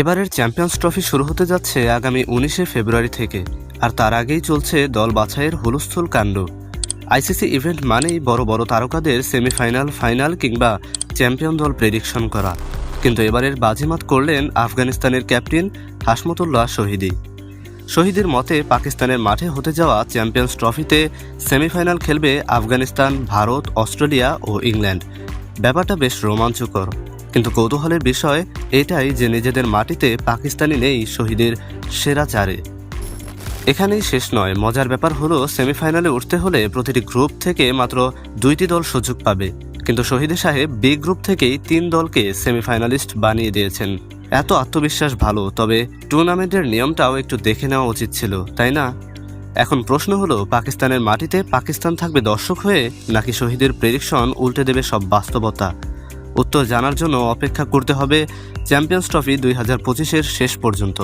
এবারের champions trophy শুরু হতে যাচ্ছে আগামী উনিশে ফেব্রুয়ারি থেকে, আর তার আগেই চলছে দল বাছাইয়ের হুলস্থুল কাণ্ড। আইসিসি ইভেন্ট মানেই বড় বড় তারকাদের সেমিফাইনাল, ফাইনাল কিংবা চ্যাম্পিয়ন দল প্রেডিকশন করা। কিন্তু এবারের বাজিমাত করলেন আফগানিস্তানের ক্যাপ্টেন হাসমতুল্লাহ শহীদি। শহীদের মতে পাকিস্তানের মাঠে হতে যাওয়া চ্যাম্পিয়ন্স ট্রফিতে সেমিফাইনাল খেলবে আফগানিস্তান, ভারত, অস্ট্রেলিয়া ও ইংল্যান্ড। ব্যাপারটা বেশ রোমাঞ্চকর। কিন্তু কৌতূহলের বিষয় এটাই যে নিজেদের মাটিতে পাকিস্তানি নেই শহীদের সেরা চারে। এখানেই শেষ নয়, মজার ব্যাপার হলো সেমিফাইনালে উঠতে হলে প্রতিটি গ্রুপ থেকে মাত্র দুইটি দল সুযোগ পাবে। কিন্তু শহীদ সাহেব বি গ্রুপ থেকেই তিন দলকে সেমিফাইনালিস্ট বানিয়ে দিয়েছেন। এত আত্মবিশ্বাস ভালো, তবে টুর্নামেন্টের নিয়মটাও একটু দেখে নেওয়া উচিত ছিল, তাই না? এখন প্রশ্ন হলো, পাকিস্তানের মাটিতে পাকিস্তান থাকবে দর্শক হয়ে নাকি শহীদের প্রেডিকশন উল্টে দেবে সব বাস্তবতা? উত্তর জানার জন্য অপেক্ষা করতে হবে চ্যাম্পিয়ন্স ট্রফি দুই হাজার পঁচিশের শেষ পর্যন্ত।